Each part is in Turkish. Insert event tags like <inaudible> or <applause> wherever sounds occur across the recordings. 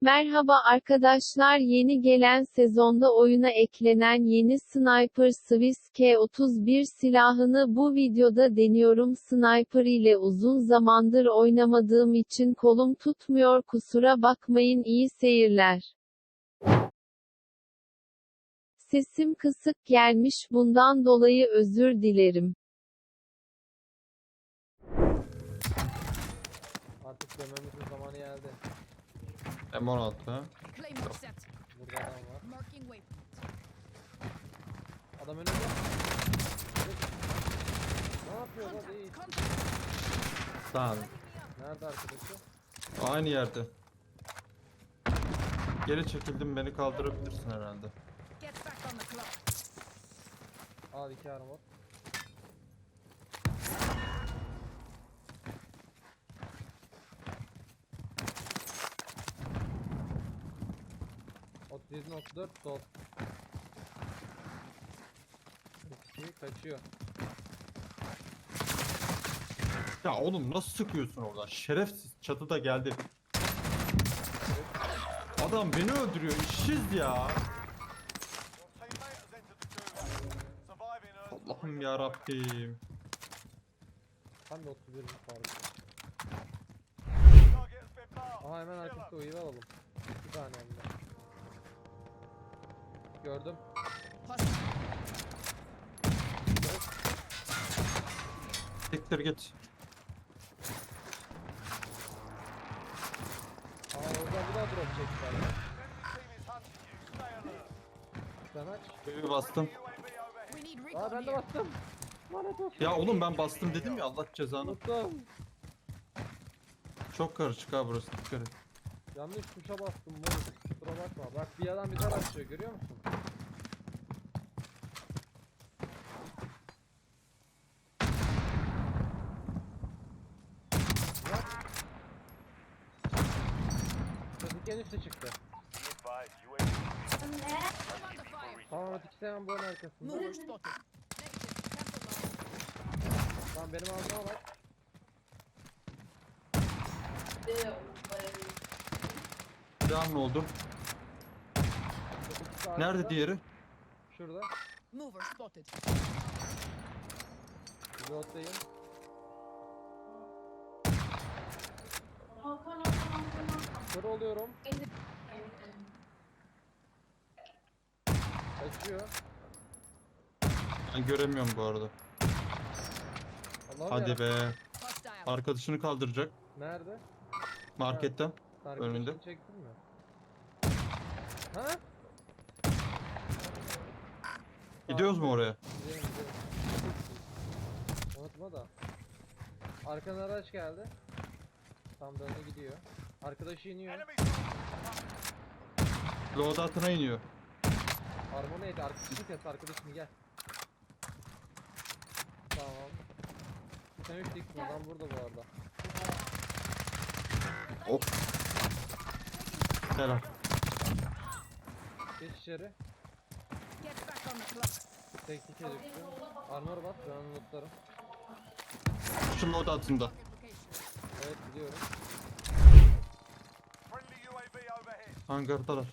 Merhaba arkadaşlar yeni gelen sezonda oyuna eklenen yeni Sniper Swiss K31 silahını bu videoda deniyorum Sniper ile uzun zamandır oynamadığım için kolum tutmuyor kusura bakmayın iyi seyirler. Sesim kısık gelmiş bundan dolayı özür dilerim. Artık dönmemizin zamanı geldi. M16 ha. Claymore set. Burada adam var. Marking waypoint. Adam önünde. Ne yapıyor lan Contact. değil. Contact. Tamam. Nerede arkadaşı? Aynı yerde. Geri çekildim beni kaldırabilirsin herhalde. Get back on the clock. Al iki armor. Otuz yedi nokta dört sol. İki kaçıyor. Ya oğlum nasıl sıkıyorsun oradan? Şerefsiz çatıda geldi. Adam beni öldürüyor işsiz ya. Allah'ım ya Rabbim. Tam da 31 vardı. Aha hemen arkasında uyuyu alalım. Bir tane hem de. Gördüm. Siktir git. Aa oradan bir daha drop çektiler. Sen aç. Bir bastım. We need Aa recon ben de here. bastım. Lanet olsun. Ya oğlum ben bastım dedim ya Allah cezanı. Unuttum. Çok karışık ha burası dikkat et. Yanlış tuşa bastım moruk. Kusura bakma. Bak bir adam bize başlıyor görüyor musun? En üstte çıktı. İkisi hemen bu arkasında. Tamam benim altıma bak. Devam ne oldu? İkisi Nerede arkada. diğeri? Şurada. Mover spotted. Pilottayım. Kör oluyorum. Kaçıyor. Ben göremiyorum bu arada. Allah'ım Hadi yarabbim. Hostile. be. Arkadaşını kaldıracak Nerede? marketten. Arkadaşını Önünde. çektin mi? Ha? Gidiyoruz mu oraya? Gidelim gidelim. Unutma da. Arkadan araç geldi. Tam döndü gidiyor. Arkadaşı iniyor. Loadout'una iniyor. Armor neydi? Arkadaşını kes arkadaşını gel. Tamam. Sen üç diksin adam burada bu arada. Of. Helal. Geç içeri. Tek dike düştü. Armor bas ben onu lootlarım. Şu loadout'unda. Evet gidiyorum. Hangardalar.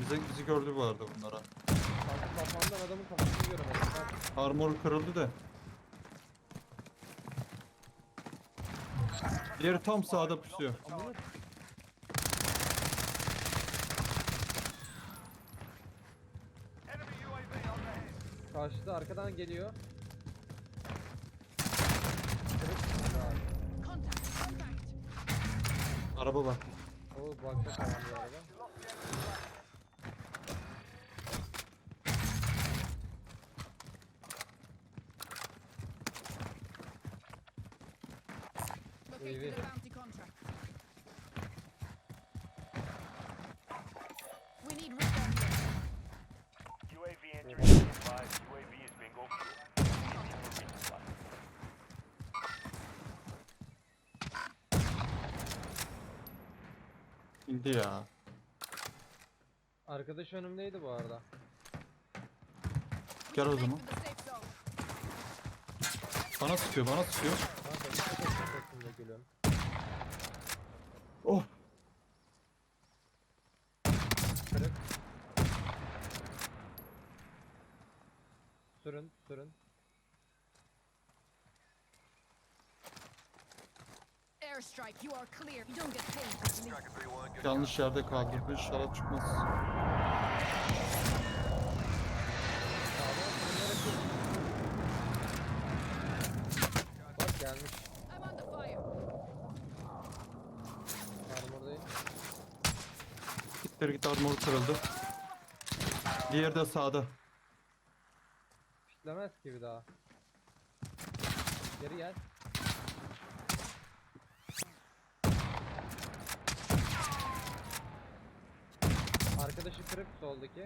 Bize bizi gördü bu arada bunlara. Kafamdan adamın kafasını göremedim. Armor kırıldı da. Diğeri tam sağda pusuyor. amına Karşıda arkadan geliyor. Kırık. Ya, Contact. Contact. Araba var. O bakta falan bir araba. Locate UAV. the İndi ya. Arkadaş önümdeydi bu arada. Gel o zaman. Bana sıkıyor, bana sıkıyor. Kanka bir tek. Oh! Sürün, sürün. Yanlış yerde kaldırdı. İnşallah çıkmaz. Bak gelmiş. Armordayım. Gittir git armor kırıldı. Diğeri de sağda. Piklemez ki bir daha. Geri gel. Arkadaşı kırık soldaki.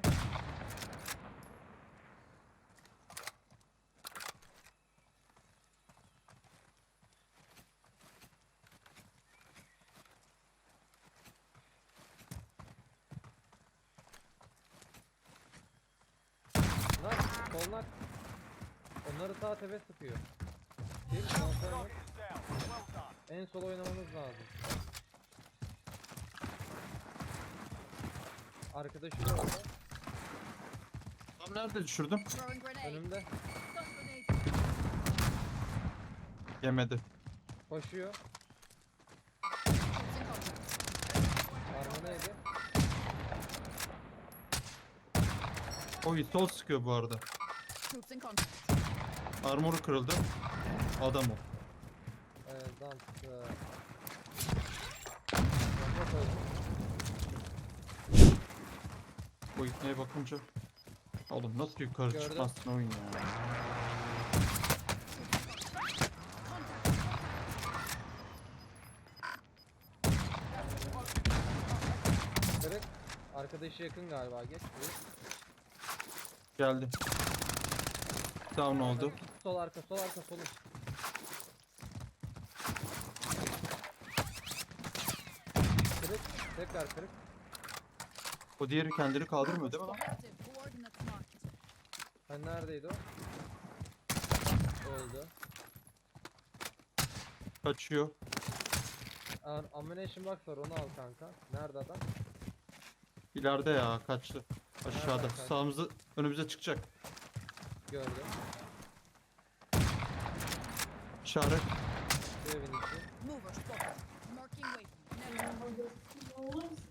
Lan sollar. Onları sağ tepe sıkıyor. Yok. En sol oynamamız lazım. Arkadaşı da orada. Tam nerede düşürdüm? Throwing grenade. Önümde. Stun grenade. Yemedi. Koşuyor. Troops in contact. Arma neydi? Oy sol sıkıyor bu arada. Troops in contact. Armoru kırıldı. Adam o. Ee, dans. Ee... O ipneye bakınca. Oğlum nasıl yukarı Gördüm. çıkmazsın oyun ya. Kırık. Arkadaşı yakın galiba. Geç. Geldi. Down oldu. Sol arka, sol arka, solun. Kırık. Tekrar kırık. O diğeri kendini kaldırmıyor değil mi lan? Hani neredeydi o? Öldü. Kaçıyor. Ar ammunition box var onu al kanka. Nerede adam? İleride ya kaçtı. Aşağıda. Nereden kaçtı? Sağımızda önümüze çıkacak. Gördüm. İşaret. Bu evin içi. Mover spotted. Marking waypoint. Next.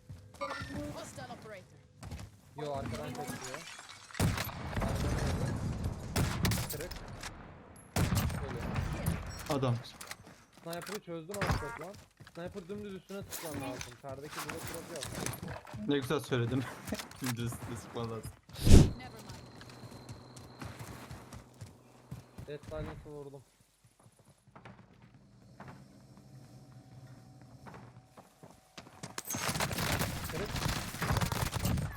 Yo arkadan. Kırık. Ölü. Adam. Sniper'ı çözdüm artık lan. Sniper dümdüz üstüne tıklan lazım. Kardaki bullet drop yok. Ne güzel söyledin. Şimdi <laughs> üstüne sıkman lazım. Dead Silence'ı vurdum. Kırık.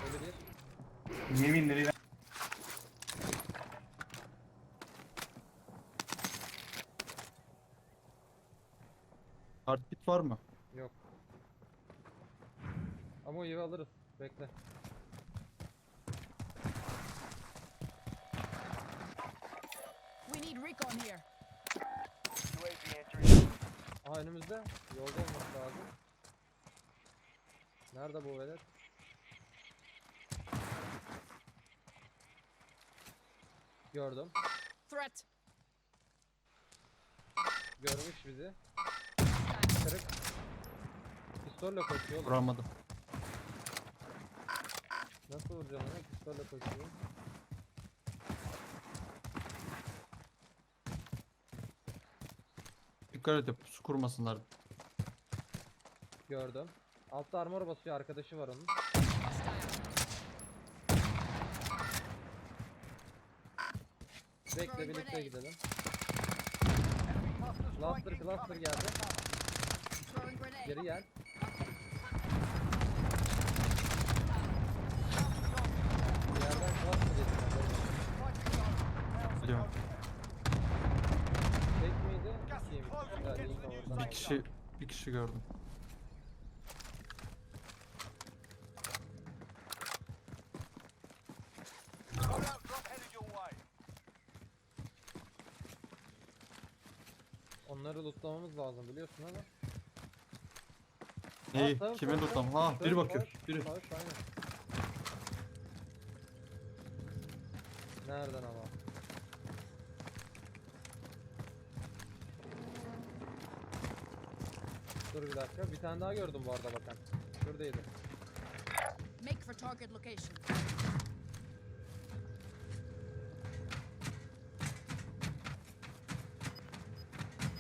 Ölü bir. Heartbeat var mı? Yok. Ama o evi alırız. Bekle. We need recon here. UAV entering. Aa önümüzde. Yolda olması lazım. Nerede bu velet? Gördüm. Threat. Görmüş bizi. Pistolle koşuyor oğlum. Vuramadım. Nasıl vuracaksın onu? Pistolle koşuyor. Dikkat edip su kurmasınlar. Gördüm. Altta armor basıyor. Arkadaşı var onun. Bekle birlikte gidelim. Cluster cluster geldi. Geri gel. Bir yerden cluster yedim. Tek miydi? Oradan. Bir kişi bir kişi gördüm. Loadout drop headed your way. Onları lootlamamız lazım biliyorsun ama. Neyi? Kime sağ, tutam? Ha biri bakıyor. Biri. Nereden ama? Dur bir dakika. Bir tane daha gördüm bu arada bakan. Şuradaydı. Make for target location.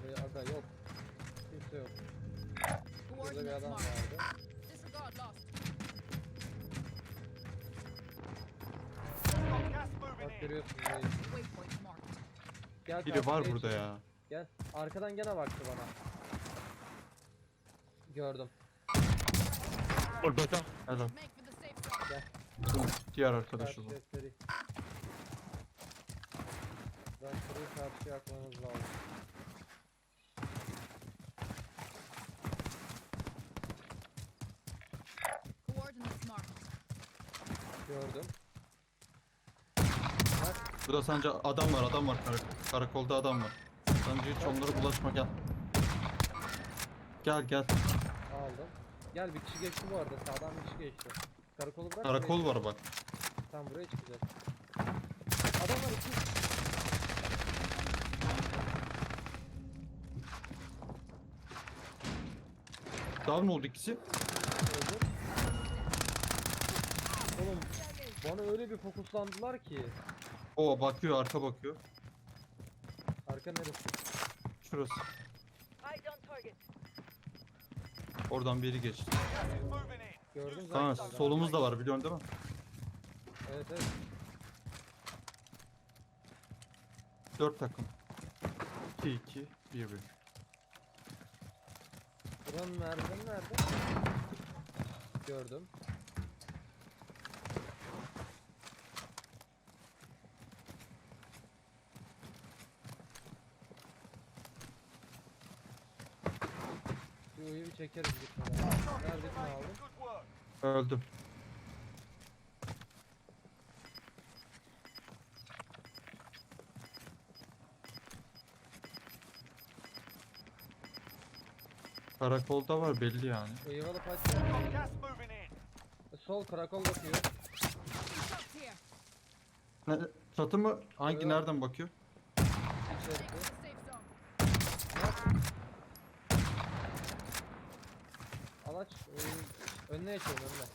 Ee, aga yok. Kimse yok. Burada bir adam vardı. Disregard lost. Bak in. görüyorsunuz. reis. Waypoint marked. Gel Biri var karşıya burada ya. Gel. Arkadan gene baktı bana. Gördüm. Orada da. Helal. Diğer arkadaş o zaman. Karşıya. Ben şurayı karşıya atmamız lazım. Gördüm. Burada sence adam var adam var karak- karakolda adam var. Sence hiç onlara bulaşma gel. Gel gel. Aldım. Gel bir kişi geçti bu arada. Sağdan bir kişi geçti. Karakolu bırak. Karakol var bak. Tam buraya çıkacağız. Adam var iki. Down oldu ikisi. Öldü. Oğlum bana öyle bir fokuslandılar ki. O bakıyor arka bakıyor. Arka neresi? Şurası. Oradan biri geçti. Gördüm zaten. Solumuz da var biliyorsun değil mi? Evet evet. 4 takım. 2 2 1 1. Buranın merdiveni nerede? Gördüm. Çekeriz gitmeden. Work. Öldüm. Karakolda var belli yani. Eyvallah kaç. İn. Sol karakol bakıyor. Ne, çatı mı? Hangi Evet. nereden bakıyor? Make önüne geçiyorum önüne.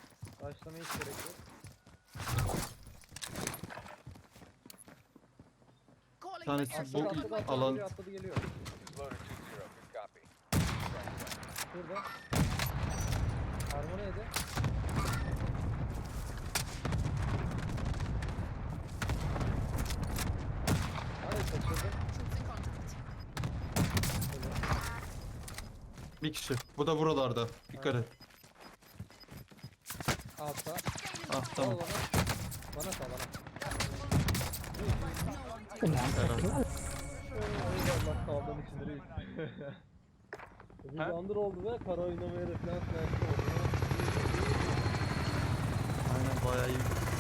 Başlamaya hiç gerek yok. Calling tanesi bu Atladı atladı alan- geliyor atladı geliyor. Loader 2-0. Good copy. Şurada. Harmoni yedi. Hadi kaçırdı. Bir kişi. Bu da buralarda. Dikkat et. Altta. Ah tamam. bana. Sal bana. Allah kaldığın için reis. <laughs> Bir bandır oldu ve kara oynamaya reflans verdi oldu. Aynen bayağı iyi.